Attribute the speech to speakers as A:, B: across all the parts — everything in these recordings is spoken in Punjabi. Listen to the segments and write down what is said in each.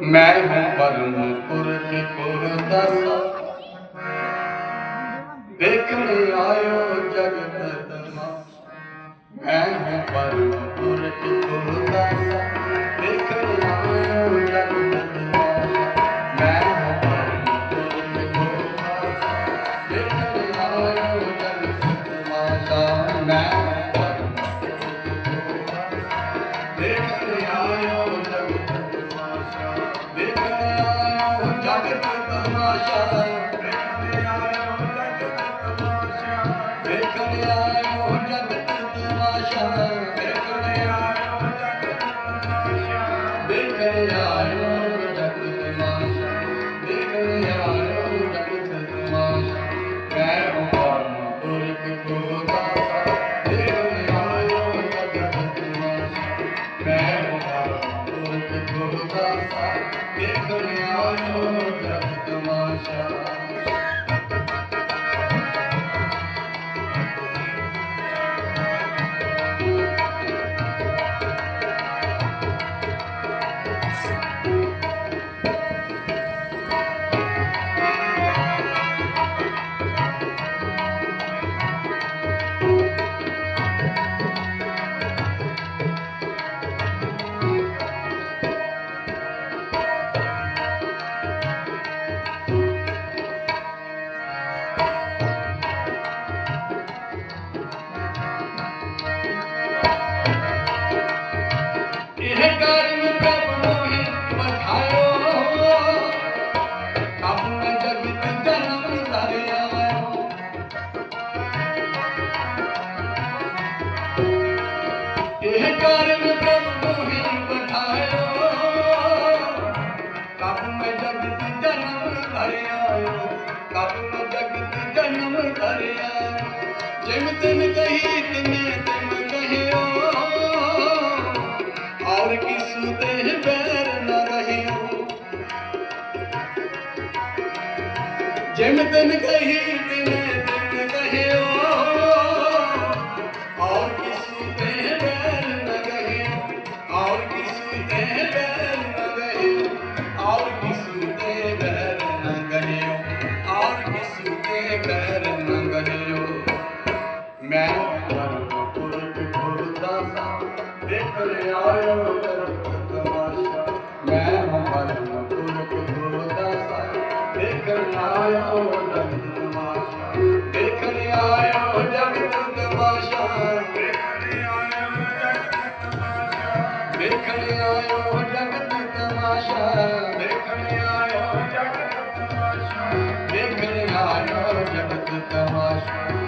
A: ਮੈਂ ਹੂੰ ਪਰਮਪੁਰ ਕੇ ਪੁਰ ਦੇਖਣ ਆਇਓ ਜਗਤ ਤਮਾ ਮੈਂ ਹੂੰ ਪਰਮਪੁਰ ਕੇ ਪੁਰ ਆਇਓ ਜਗਤ ਮੈਂ Wonderful. ਕਰਮ ਜਗਤ ਜਨਮ ਧਰਿਆ ਕਰਮ ਜਗਤ ਜਨਮ ਧਰਿਆ ਜਿਮ ਕਹੀ, ਤਿਨੇ ਤਿਮ ਕਹਿਓ। ਔਰ ਕਿਸੂ ਤੇ ਬੈਰ ਨ ਰਹਿਓ। ਜਿਮ ਕਹੀ ख जगत आयो तमाशा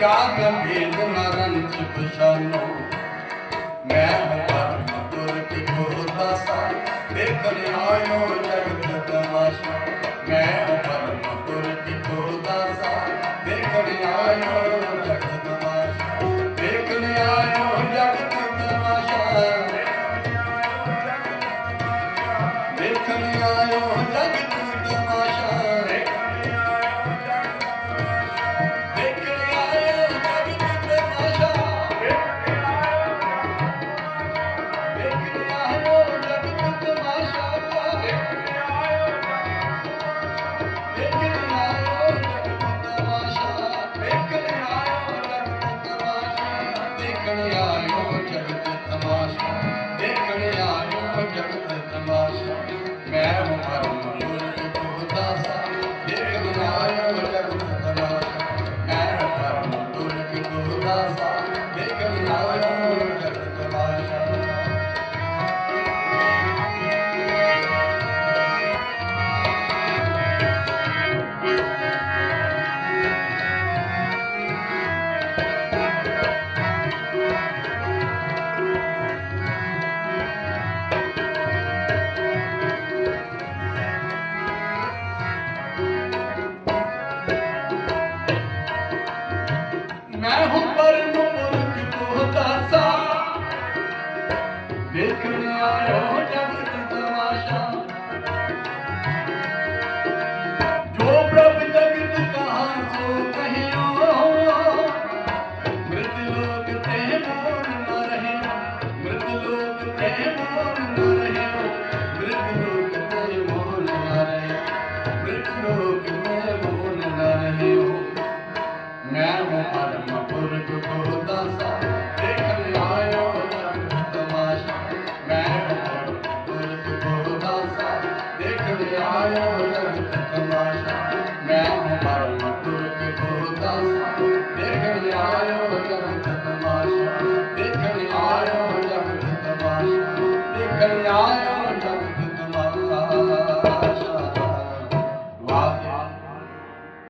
A: ਜਾਤ ਭੇਦ ਨਰਨ ਚ ਪਛਾਨੋ। ਮੈਂ ਹਵਾਰ ਦੁਰ ਕੀ ਕੋ ਦੇਖਣ ਆਇਓ ਜਗਤ ਤਮਾਸ਼ਾ ਜੋ ਪ੍ਰਭ ਜਗਤ ਕਹਾ, ਸੋ ਕਹਿਓ। ਮ੍ਰਿਤ ਲੋਕ ਤੇ ਮੋੜ ਨਾ ਰਹੇ। ਮ੍ਰਿਤ ਲੋਕ ਤੇ ਮੋੜ ਨ ਰਹੇ। ਮ੍ਰਿਤ ਲੋਕ ਤੇ ਮੋੜ ਨ ਰਹੇ। ਮ੍ਰਿਤ ਲੋਕ ਤੇ ਮੋੜ ਨ ਰਹੇ। ਮੈਂ ਹੂੰ ਪਰਮ ਪੁਰਖ ਕੋ ਦਾਸਾ। ਆਇਓ ਜਗਤ ਤਮਾਸ਼ਾ ਆਇਓ ਜਗਤ ਤਮਾਸ਼ਾ ਦੇਖਣ ਆਇਓ